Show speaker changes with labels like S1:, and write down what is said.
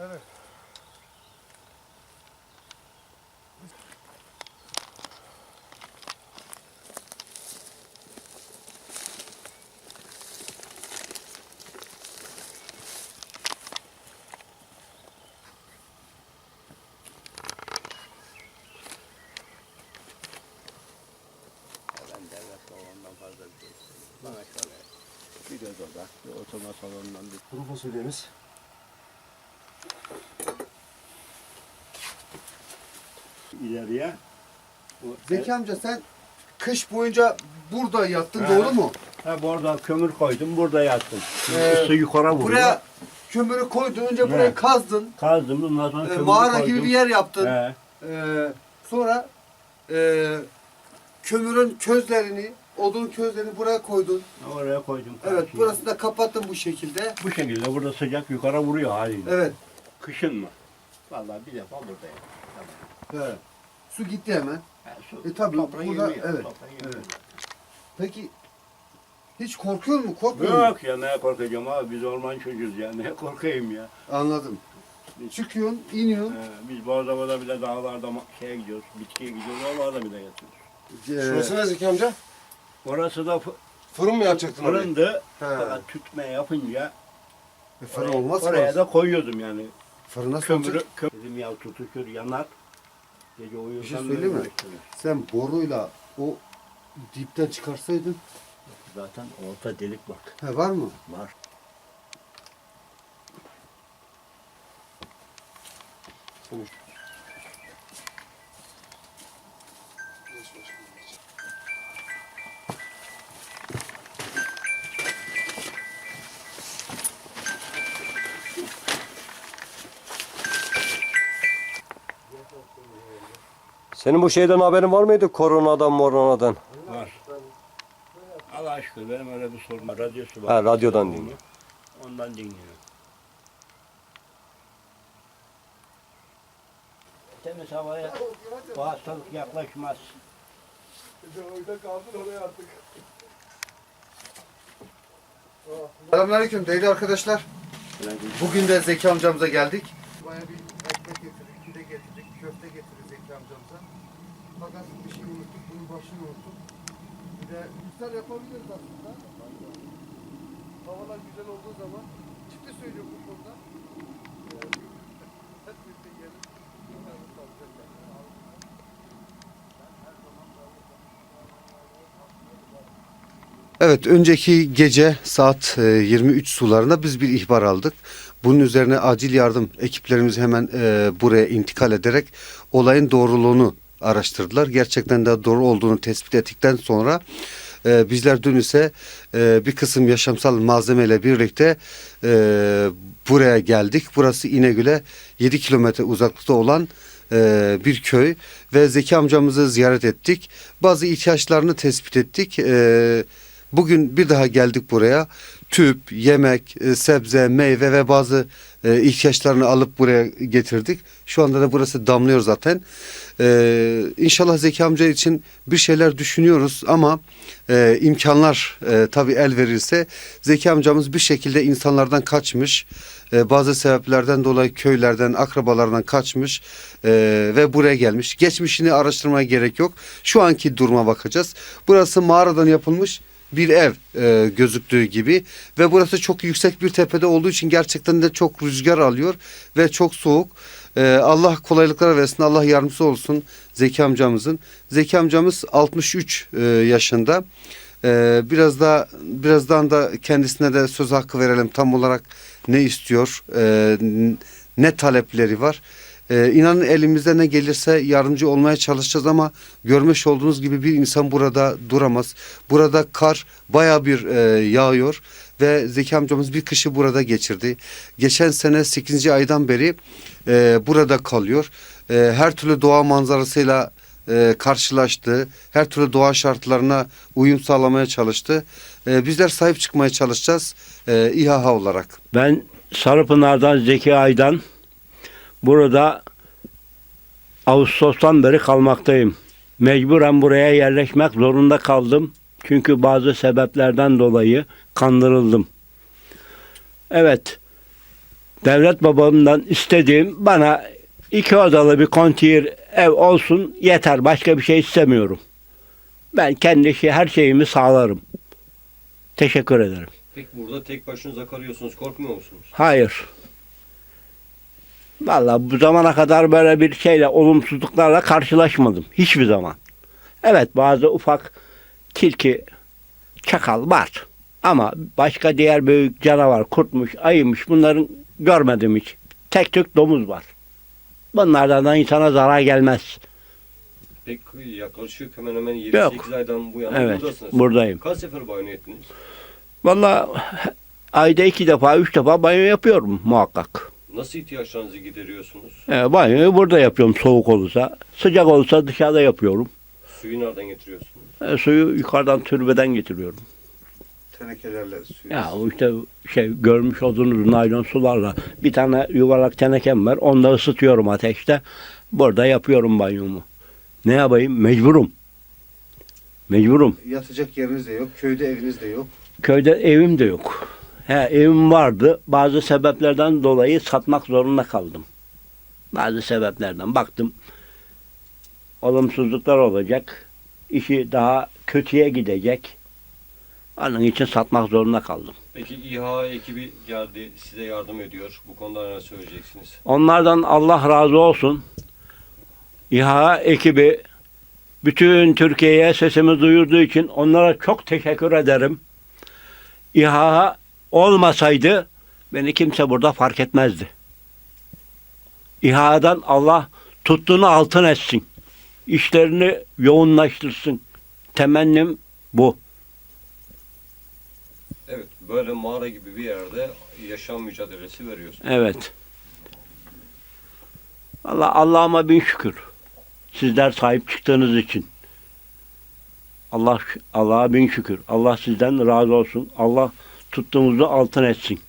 S1: Evet.
S2: Oda, bir oturma salonundan bir
S1: Kuru fasulyemiz.
S2: İleriye. Bu,
S1: Zeki amca sen kış boyunca burada yattın
S2: He.
S1: doğru mu?
S2: Ha, burada kömür koydum, burada yattım.
S1: Ee,
S2: Isı yukarı vuruyor.
S1: Buraya kömürü koydun önce burayı kazdın.
S2: Kazdım, ondan sonra
S1: Ee,
S2: kömürü
S1: mağara
S2: koydum.
S1: gibi bir yer yaptın.
S2: He.
S1: Ee, sonra e, kömürün közlerini, odun közlerini buraya koydun.
S2: Oraya koydum.
S1: Evet,
S2: karşıya.
S1: burası da kapattın bu şekilde.
S2: Bu şekilde burada sıcak yukarı vuruyor haliyle.
S1: Evet.
S2: Kışın mı? Vallahi bir defa buradayım.
S1: Evet. Su gitti hemen.
S2: Ha, su,
S1: E, tabii,
S2: toprağı
S1: burada-
S2: yemiyor,
S1: evet,
S2: toprağı yemiyor.
S1: evet. Peki hiç korkuyor mu? Korkmuyor mu?
S2: Yok ya ne korkacağım abi biz orman çocuğuz ya ne korkayım ya.
S1: Anladım. Çıkıyorsun, iniyorsun.
S2: He, biz Bozova'da bile dağlarda ma- şeye gidiyoruz, bitkiye gidiyoruz, oralarda bile yatıyoruz.
S1: Ee,
S3: Şurası ne Zeki amca?
S2: Orası da fı-
S3: Fırın mı yapacaktın orayı?
S2: fırındı.
S1: He.
S2: Fakat tütme yapınca
S1: e, fırın
S2: oraya,
S1: olmaz mı?
S2: oraya da koyuyordum yani.
S1: Fırına
S2: Kömürü,
S1: sokacak.
S2: kömür. Dedim ya tutuşur, yanar. Gece uyurken
S1: Bir şey söyleyeyim mi? Sen boruyla o dipten çıkarsaydın.
S2: Zaten orta delik bak.
S1: He var mı?
S2: Var.
S4: Senin bu şeyden haberin var mıydı? Koronadan moronadan.
S2: Var. Allah aşkına benim öyle bir sorun var. Radyosu var.
S4: Ha, radyodan dinliyor.
S2: Ondan dinliyor. Temiz havaya bu hastalık yaklaşmaz.
S1: Selamünaleyküm değerli arkadaşlar. Bugün de Zeki amcamıza geldik. Baya bir ekmek getirdik, pide getirdik, köfte getirdik Zeki amcamıza. Fakat bir şey unuttuk, bunun başını unuttuk. Bir de iftar yapabiliriz aslında. Havalar güzel olduğu zaman ciddi söylüyorum bu konuda. Ee, Hep birlikte alacaklar. Evet, önceki gece saat e, 23 sularında biz bir ihbar aldık. Bunun üzerine acil yardım ekiplerimiz hemen e, buraya intikal ederek olayın doğruluğunu araştırdılar. Gerçekten de doğru olduğunu tespit ettikten sonra e, bizler dün ise e, bir kısım yaşamsal malzemeyle birlikte e, buraya geldik. Burası İnegül'e 7 kilometre uzaklıkta olan e, bir köy ve Zeki amcamızı ziyaret ettik. Bazı ihtiyaçlarını tespit ettik. E, Bugün bir daha geldik buraya. Tüp, yemek, e, sebze, meyve ve bazı e, ihtiyaçlarını alıp buraya getirdik. Şu anda da burası damlıyor zaten. Ee, inşallah Zeki amca için bir şeyler düşünüyoruz ama e, imkanlar e, tabii el verirse Zeki amcamız bir şekilde insanlardan kaçmış. Bazı sebeplerden dolayı köylerden, akrabalardan kaçmış ve buraya gelmiş. Geçmişini araştırmaya gerek yok. Şu anki duruma bakacağız. Burası mağaradan yapılmış bir ev e, gözüktüğü gibi ve burası çok yüksek bir tepede olduğu için gerçekten de çok rüzgar alıyor ve çok soğuk. E, Allah kolaylıklar versin, Allah yardımcısı olsun Zeki amcamızın. Zeki amcamız 63 e, yaşında. E, biraz da birazdan da kendisine de söz hakkı verelim tam olarak ne istiyor, e, ne talepleri var. Ee, inanın elimizde ne gelirse yardımcı olmaya çalışacağız ama görmüş olduğunuz gibi bir insan burada duramaz. Burada kar baya bir e, yağıyor ve Zeki amcamız bir kışı burada geçirdi. Geçen sene 8. aydan beri e, burada kalıyor. E, her türlü doğa manzarasıyla e, karşılaştı. Her türlü doğa şartlarına uyum sağlamaya çalıştı. E, bizler sahip çıkmaya çalışacağız e, İHA olarak.
S2: Ben Sarıpınar'dan Zeki Aydan burada Ağustos'tan beri kalmaktayım. Mecburen buraya yerleşmek zorunda kaldım. Çünkü bazı sebeplerden dolayı kandırıldım. Evet. devlet babamdan istediğim bana iki odalı bir konteyner ev olsun yeter. Başka bir şey istemiyorum. Ben kendi şey, her şeyimi sağlarım. Teşekkür ederim.
S4: Peki burada tek başınıza kalıyorsunuz. Korkmuyor musunuz?
S2: Hayır. Vallahi bu zamana kadar böyle bir şeyle, olumsuzluklarla karşılaşmadım. Hiçbir zaman. Evet bazı ufak tilki, çakal var. Ama başka diğer büyük canavar, kurtmuş, ayıymış bunların görmedim hiç. Tek tük domuz var. Bunlardan da insana zarar gelmez.
S4: Peki yaklaşık hemen hemen
S2: Yok.
S4: 7-8 aydan bu yana
S2: Evet,
S4: buradasınız.
S2: buradayım.
S4: Kaç sefer banyo ettiniz?
S2: Vallahi ayda iki defa, üç defa banyo yapıyorum muhakkak.
S4: Nasıl ihtiyaçlarınızı gideriyorsunuz?
S2: E, banyoyu burada yapıyorum soğuk olursa. Sıcak olursa dışarıda yapıyorum.
S4: Suyu nereden getiriyorsunuz?
S2: E, suyu yukarıdan türbeden getiriyorum.
S1: Tenekelerle suyu.
S2: Ya o işte şey görmüş olduğunuz naylon sularla bir tane yuvarlak tenekem var. Onu da ısıtıyorum ateşte. Burada yapıyorum banyomu. Ne yapayım? Mecburum. Mecburum.
S1: Yatacak yeriniz de yok, köyde eviniz de yok.
S2: Köyde evim de yok. He, evim vardı. Bazı sebeplerden dolayı satmak zorunda kaldım. Bazı sebeplerden baktım. Olumsuzluklar olacak. İşi daha kötüye gidecek. Onun için satmak zorunda kaldım.
S4: Peki İHA ekibi geldi size yardım ediyor. Bu konuda ne söyleyeceksiniz?
S2: Onlardan Allah razı olsun. İHA ekibi bütün Türkiye'ye sesimi duyurduğu için onlara çok teşekkür ederim. İHA olmasaydı beni kimse burada fark etmezdi. İHA'dan Allah tuttuğunu altın etsin. İşlerini yoğunlaştırsın. Temennim bu.
S4: Evet, böyle mağara gibi bir yerde yaşam mücadelesi veriyorsunuz.
S2: Evet. Allah Allah'ıma bin şükür. Sizler sahip çıktığınız için. Allah Allah'a bin şükür. Allah sizden razı olsun. Allah tuttuğumuzu altın etsin.